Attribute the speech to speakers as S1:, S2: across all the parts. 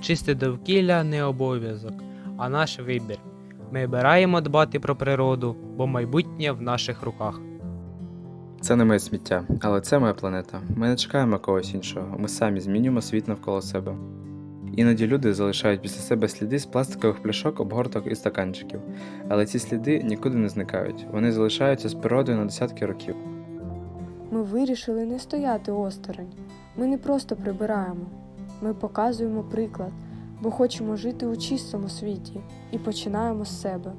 S1: Чисте довкілля не обов'язок, а наш вибір. Ми обираємо дбати про природу, бо майбутнє в наших руках.
S2: Це не моє сміття, але це моя планета. Ми не чекаємо когось іншого, ми самі змінюємо світ навколо себе. Іноді люди залишають після себе сліди з пластикових пляшок, обгорток і стаканчиків, але ці сліди нікуди не зникають, вони залишаються з природою на десятки років.
S3: Ми вирішили не стояти осторонь. Ми не просто прибираємо. Ми показуємо приклад, бо хочемо жити у чистому світі і починаємо з себе.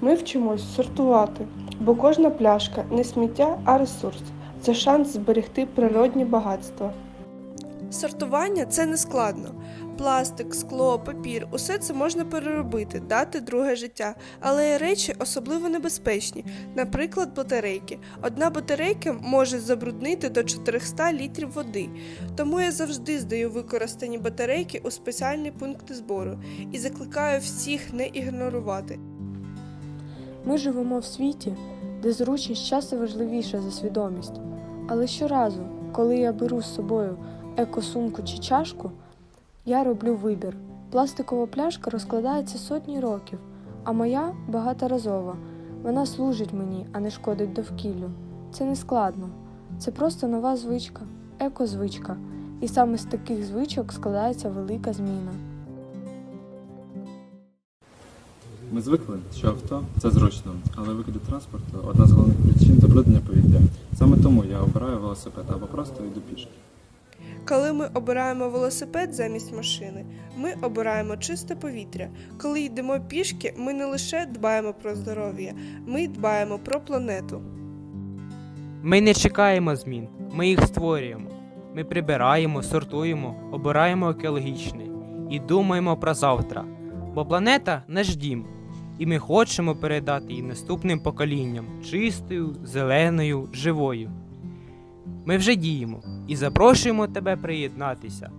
S4: Ми вчимось сортувати, бо кожна пляшка не сміття, а ресурс. Це шанс зберегти природні багатства. Сортування це не складно. Пластик, скло, папір усе це можна переробити, дати друге життя. Але речі особливо небезпечні, наприклад, батарейки. Одна батарейка може забруднити до 400 літрів води. Тому я завжди здаю використані батарейки у спеціальні пункти збору і закликаю всіх не ігнорувати.
S3: Ми живемо в світі, де зручність часто важливіша за свідомість. Але щоразу, коли я беру з собою екосумку чи чашку, я роблю вибір. Пластикова пляшка розкладається сотні років, а моя багаторазова. Вона служить мені, а не шкодить довкіллю. Це не складно. Це просто нова звичка, екозвичка. І саме з таких звичок складається велика зміна.
S2: Ми звикли, що авто це зручно, але викиди транспорту одна з головних причин забруднення повітря. Саме тому я обираю велосипед або просто йду пішки.
S4: Коли ми обираємо велосипед замість машини, ми обираємо чисте повітря. Коли йдемо пішки, ми не лише дбаємо про здоров'я, ми дбаємо про планету.
S1: Ми не чекаємо змін, ми їх створюємо. Ми прибираємо, сортуємо, обираємо екологічне і думаємо про завтра. Бо планета наш дім, і ми хочемо передати її наступним поколінням чистою, зеленою, живою. Ми вже діємо і запрошуємо тебе приєднатися.